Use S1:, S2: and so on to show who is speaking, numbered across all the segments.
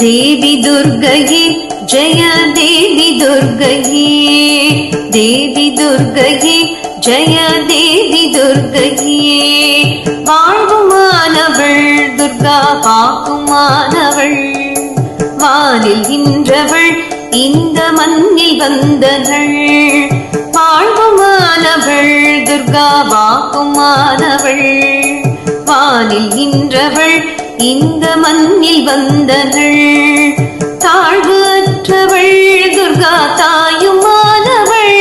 S1: தேவி துர்கையே ஜெய தேவி துர்கையே. தேவி துர்கையே ஜெய தேவி துர்கையே. வாழ்வுமானவள் துர்கா பாக்குமானவள். வானில் நின்றவள் இந்த மண்ணில் வந்தனள். வாழ்வுமானவள் துர்கா வாக்குமானவள் வானில் நின்றவள் இந்த மண்ணில் வந்தவள் தாழ்வு அற்றவள் துர்கா தாயுமானவள்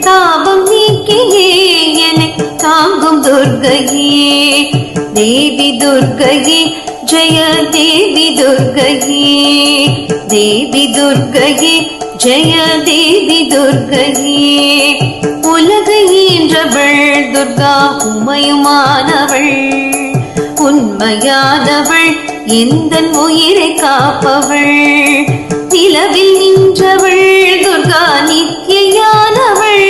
S1: தாபம் நீக்கியே என தாங்கும் துர்கையே. தேவி துர்கையே ஜெய தேவி துர்கையே. தேவி துர்கையே ஜெய தேவி துர்கையே. உலக ஈன்றவள் துர்கா உமையுமானவள். உண்மையானவள் எந்த உயிரை காப்பவள்? நிலவில் நின்றவள் துர்கா நித்தியானவள்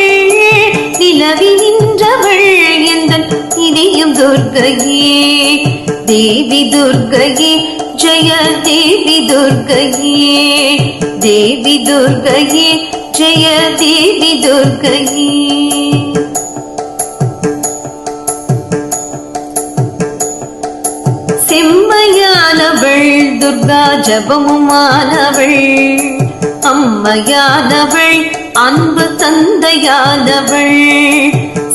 S1: நிலவில் நின்றவள் எந்த இதயம் துர்கையே? தேவி துர்கையே ஜய தேவி துர்கையே. தேவி துர்கையே ஜய தேவி துர்கையே. துர்கா ஜபமுமானவள் அம்மையானவள் அன்பு தந்தையானவள்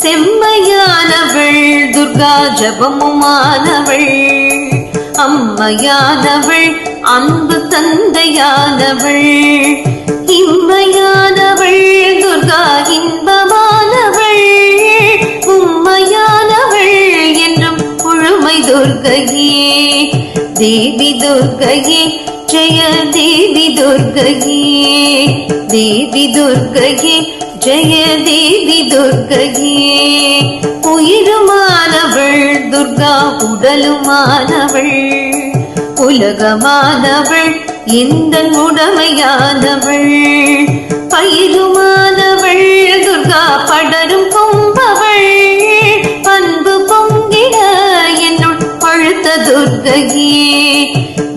S1: செம்மையானவள் துர்கா ஜபமுமானவள் அம்மையானவள் அன்பு தந்தையானவள் இம்மையானவள் துர்கா இன்பமானவள் உம்மையானவள் என்றும் முழுமை துர்கையே. தேவி துர்கையே ஜெய தேவி துர்கையே. தேவி துர்கையே ஜெய தேவி துர்கையே. உயிருமானவள் துர்கா உடலுமானவள். உலகமானவள் இந்த உடமையானவள். பயிருமானவள் துர்கா படரும் கொம்பவள் பண்பு பொங்கிட என்னுள் பழுத்த துர்கையே.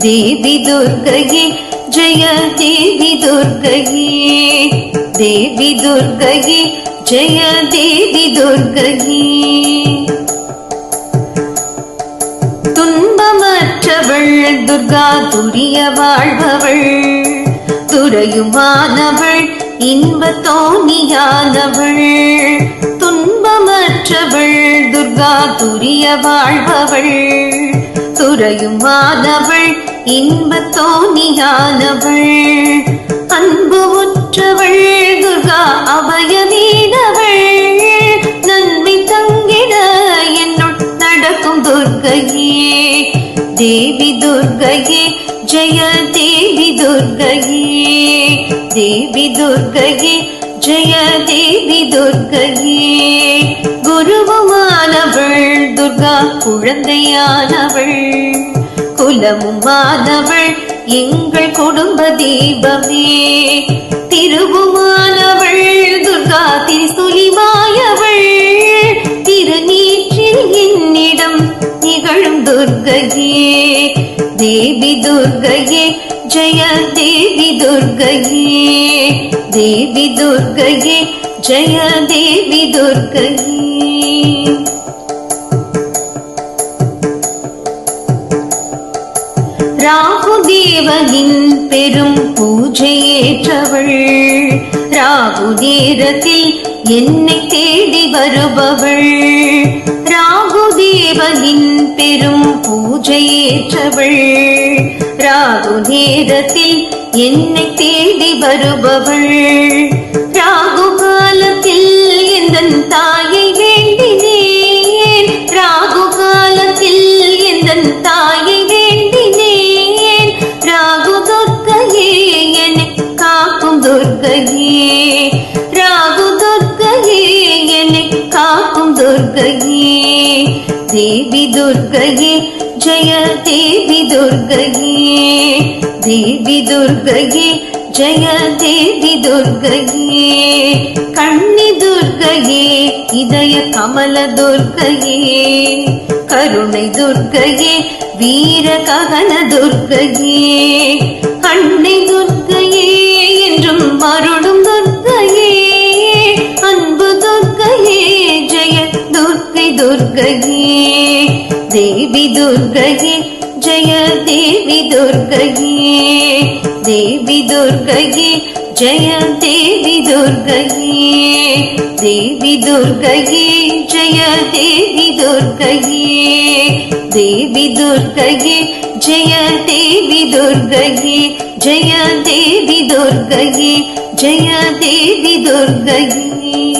S1: தேவி துர்கையே ஜெய தேவி துர்கையே. தேவி துர்கையே ஜெய தேவி துர்கையே. துன்பமற்றவள் துர்கா துரிய வாழ்பவள். துறையுமானவள் இன்ப தோணியானவள். துன்பமற்றவள் துர்கா துரிய வாழ்பவள். துறையுமானவள் இன்ப தோணியானவள் அன்பு உற்றவள் துர்கா அபயமீனவள் நன்மை தங்கிட என்னுள் நடக்கும் துர்கையே. தேவி துர்கையே ஜெய தேவி துர்கையே. தேவி துர்கையே ஜெய தேவி துர்கையே. குருவுமானவள் துர்கா குழந்தையானவள் குலமும் குலமுமானவள் எங்கள் குடும்ப தீபமே. திருவுமானவள் துர்கா திருசுலிமாயவள் திருநீற்றில் என்னிடம் நிகழும் துர்கையே. தேவி துர்கையே ஜய தேவி துர்கையே. தேவி துர்கையே ஜய தேவி துர்கையே. ராகு ராகுதேவனின் பெரும் பூஜையேற்றவள். ராகு நேரத்தில் என்னை தேடி வருபவள். ராகு ராகுதேவனின் பெரும் பூஜையேற்றவள். ராகு நேரத்தில் என்னை தேடி வருபவள். என்னை காக்கும் துர்க்கையே தேவி துர்க்கையே ஜெய जय துர்கையே. தேவி துர்கையே ஜெய தேவி துர்கையே. கண்ணி துர்கையே இதய கமல துர்கையே. கருணை துர்கையே வீர ககன துர்கையே. அன்னை துர்கையே என்றும் அருளும் தேவி துர்கையே ஜெய தேவி துர்கையே தேவி துர்கையே ஜெய தேவி துர்கையே தேவி துர்கையே ஜெய தேவி துர்கையே தேவி துர்கையே ஜெய தேவி துர்கையே ஜெய தேவி துர்கையே ஜெய தேவி துர்கையே